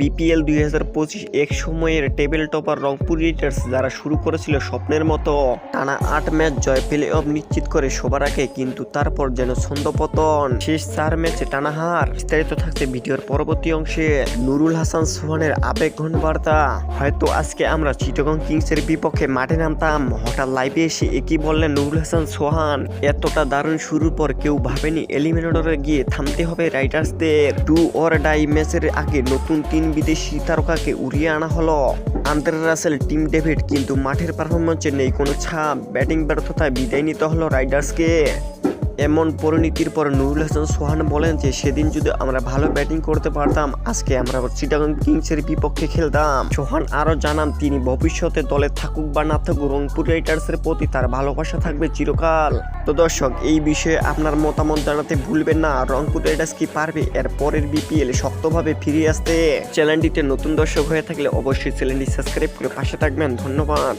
BPL দুই হাজার পঁচিশ এক সময়ের টেবিল টপার রংপুর রিটার্স যারা শুরু করেছিল স্বপ্নের মতো। টানা আট ম্যাচ জয় প্লে অফ নিশ্চিত করে সবার আগে কিন্তু তারপর যেন ছন্দপতন। শেষ চার ম্যাচে টানা হার। বিস্তারিত থাকছে ভিডিওর পরবর্তী অংশে। নুরুল হাসান সোহানের আবেগ ঘন বার্তা। হয়তো আজকে আমরা চিটগং কিংসের বিপক্ষে মাঠে নামতাম। হঠাৎ লাইভে এসে একই বললেন নুরুল হাসান সোহান। এতটা দারুণ শুরুর পর কেউ ভাবেনি এলিমিনেটরে গিয়ে থামতে হবে রাইডার্সদের টু অর ডাই ম্যাচের আগে নতুন তিন বিদেশি তারকাকে উড়িয়ে আনা হলো। আন্দ্রে রাসেল, টিম ডেভিড, কিন্তু মাঠের পারফরমেন্সে নেই কোনো ছাপ। ব্যাটিং ব্যর্থতায় বিদায় নিতে হলো রাইডার্সকে। এমন পরিণতির পর নুরুল হাসান সোহান বলেন যে, সেদিন যদি আমরা ভালো ব্যাটিং করতে পারতাম, আজকে আমরা চিটাগং কিংসের বিপক্ষে খেলতাম। সোহান আরও জানান, তিনি ভবিষ্যতে দলে থাকুক বা না থাকুক, রংপুর রাইডার্সের প্রতি তার ভালোবাসা থাকবে চিরকাল। তো দর্শক, এই বিষয়ে আপনার মতামত জানাতে ভুলবেন না। রংপুর রাইডার্স কি পারবে? এর পরের বিপিএল শক্তভাবে ফিরে আসতে। চ্যানেলটিতে নতুন দর্শক হয়ে থাকলে অবশ্যই চ্যানেলটি সাবস্ক্রাইব করে পাশে থাকবেন। ধন্যবাদ।